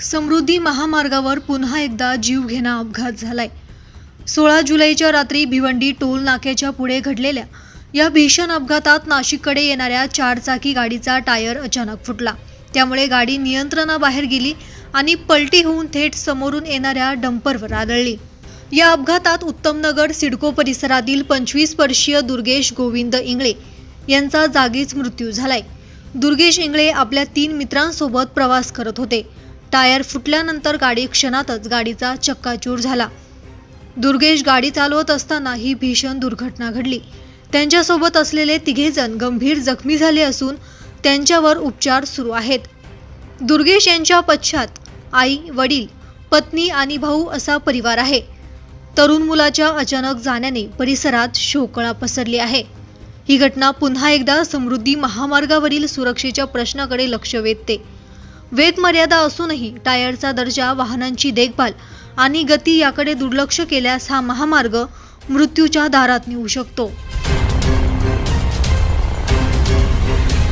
समृद्धी महामार्गावर पुन्हा एकदा जीवघेणा अपघात झालाय. सोळा जुलैच्या रात्री भिवंडी टोल नाक्याच्या पुढे घडलेल्या या भीषण अपघातात नाशिककडे येणाऱ्या चारचाकी गाडीचा टायर अचानक फुटला. त्यामुळे गाडी नियंत्रणाबाहेर गेली आणि पलटी होऊन थेट समोरून येणाऱ्या डंपरवर आदळली. या अपघातात उत्तमनगर सिडको परिसरातील पंचवीस वर्षीय दुर्गेश गोविंद इंगळे यांचा जागीच मृत्यू झालाय. दुर्गेश इंगळे आपल्या तीन मित्रांसोबत प्रवास करत होते. टायर फुटल्यानंतर गाडी क्षणातच गाडीचा चक्काचूर झाला. दुर्गेश गाडी चालवत असताना ही भीषण दुर्घटना घडली. त्यांच्यासोबत असलेले तिघेजण गंभीर जखमी झाले असून त्यांच्यावर उपचार सुरू आहेत. दुर्गेश यांच्या पश्चात आई वडील पत्नी आणि भाऊ असा परिवार आहे. तरुण मुलाच्या अचानक जाण्याने परिसरात शोकळा पसरली आहे. ही घटना पुन्हा एकदा समृद्धी महामार्गावरील सुरक्षेच्या प्रश्नाकडे लक्ष वेधते. वेग मर्यादा असूनही टायरचा दर्जा वाहनांची देखभाल आणि गती याकडे दुर्लक्ष केल्यास हा महामार्ग मृत्यूच्या दारात नेऊ शकतो.